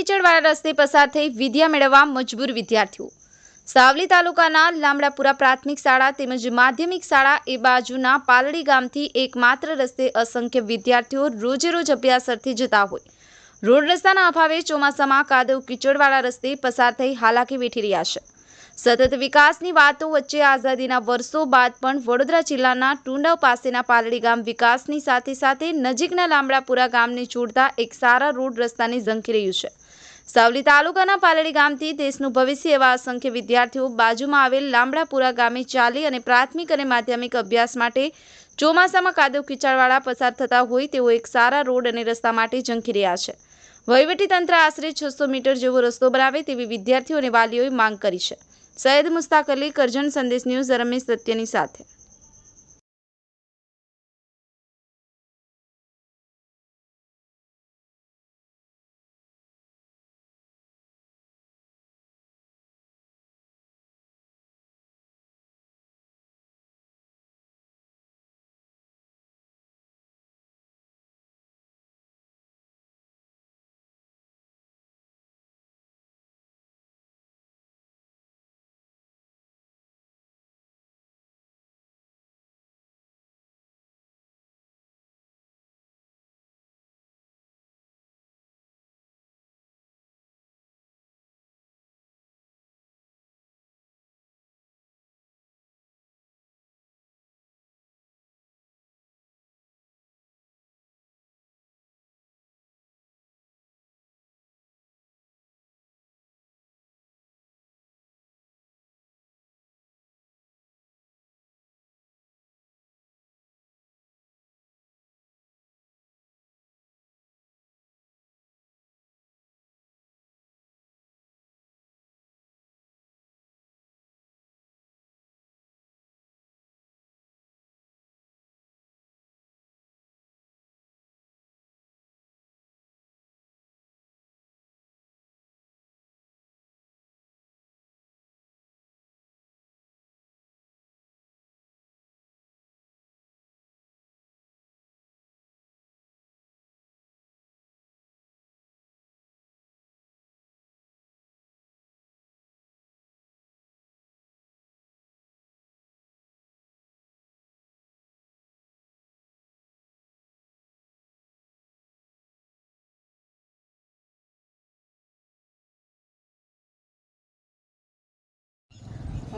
કીચડવાળા રસ્તે પસાર થઈ વિદ્યા મેળવવા મજબૂર વિદ્યાર્થીઓ. સાવલી તાલુકાના લામડાપુરા પ્રાથમિક શાળા તેમજ માધ્યમિક શાળા એ બાજુના પાલડી ગામથી એકમાત્ર રસ્તે અસંખ્ય વિદ્યાર્થીઓ રોજે રોજ અભ્યાસ અર્થે જતા હોય. રોડ રસ્તાના અભાવે ચોમાસામાં કાદવ કીચડવાળા રસ્તે પસાર થઈ હાલાકી વેઠી રહ્યા છે. સતત વિકાસની વાતો વચ્ચે આઝાદીના વર્ષો બાદ પણ વડોદરા જિલ્લાના ટુંડાવ પાસેના પાલડી ગામ વિકાસની સાથે સાથે નજીકના લાંબડાપુરા ગામને જોડતા એક સારા રોડ રસ્તાને ઝંખી રહ્યું છે. સાવલી તાલુકાના પાલડી ગામથી દેશનું ભવિષ્ય એવા અસંખ્ય વિદ્યાર્થીઓ બાજુમાં આવેલ લાંબડાપુરા ગામે ચાલી અને પ્રાથમિક અને માધ્યમિક અભ્યાસ માટે ચોમાસામાં કાદવ કિચડવાળા પસાર થતા હોય તેઓ એક સારા રોડ અને રસ્તા માટે ઝંખી રહ્યા છે. વહીવટીતંત્ર આશરે છસો મીટર જેવો રસ્તો બનાવે તેવી વિદ્યાર્થીઓ અને વાલીઓએ માંગ કરી છે. સૈયદ મુસ્તાક અલી કરજણ સંદેશ ન્યૂઝ રમેશ સત્યની સાથે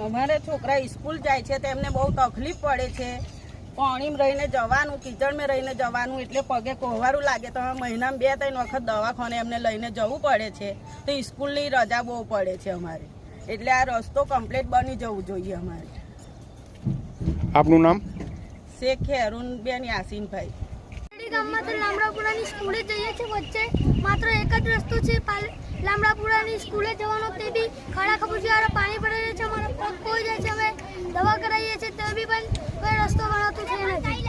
અમારે છોકરા સ્કૂલ જાય છે તેમને બહુ તકલીફ પડે છે. પાણીમાં રહીને જવાનું કિચડમાં રહીને જવાનું એટલે પગે કોહવારું લાગે. તો મહિનામાં બે ત્રણ વખત દવાખાને એમને લઈને જવું પડે છે. તો સ્કૂલની રજા બહુ પડે છે અમારે. એટલે આ રસ્તો કમ્પ્લીટ બની જવું જોઈએ અમારે. આપનું નામ? શેખ અરુણબેન બેન યાસીનભાઈ. ગામમાં તો લામડાપુરાની સ્કૂલે જઈએ છીએ વચ્ચે. માત્ર એક જ રસ્તો છે પાલ લામડાપુરાની સ્કૂલે જવાનો તે બી ખાડા ખબૂચિયારા પાણી પડે છે અમારો પગ કોઈ જાય છે અમે દવા કરાવીએ છીએ તે બી પણ કોઈ રસ્તો બનાવતો છે નથી.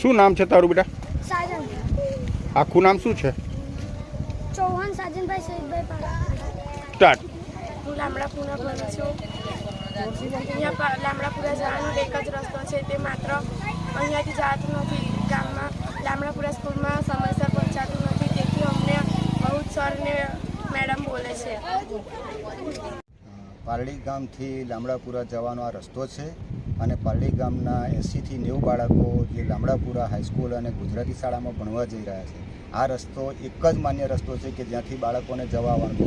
શું નામ છે તારું બેટા? સાજન. આખું નામ શું છે? ચૌહાણ સાજનભાઈ શહીદભાઈ પાડા. સ્ટાર્ટ હું લામડાપુરા ભણું છું. અહીંયા લામડાપુરા જવાનો એક જ રસ્તો છે તે માત્ર અહીંયાથી જતું નથી. ગામમાં લામડાપુરા સ્કૂલમાં સમયસર પહોંચાતું નથી તેથી અમને બહુ જ સર ને મેડમ બોલે છે પારડી ગામથી લામડાપુરા જવાનો આ રસ્તો છે અને પારડી ગામના એંસીથી નેવું બાળકો જે લામડાપુરા હાઈસ્કૂલ અને ગુજરાતી શાળામાં ભણવા જઈ રહ્યા છે. આ રસ્તો એક જ માન્ય રસ્તો છે કે જ્યાંથી બાળકોને જવા આવવાનું છે.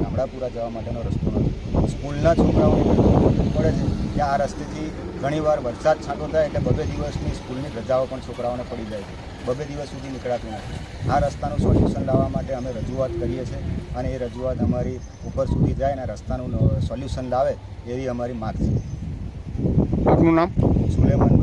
લામડાપુરા જવા માટેનો રસ્તો નથી. સ્કૂલના છોકરાઓને પડે છે કે આ રસ્તેથી ઘણીવાર વરસાદ છાંટો થાય એટલે બબે દિવસની સ્કૂલની રજાઓ પણ છોકરાઓને પડી જાય છે. બબે દિવસ સુધી નીકળાતું નથી. આ રસ્તાનું સોલ્યુશન લાવવા માટે અમે રજૂઆત કરીએ છીએ અને એ રજૂઆત અમારી ઉપર સુધી જાય અને રસ્તાનું સોલ્યુશન લાવે એવી અમારી માગ છે. આપનું નામ? સુલેમાન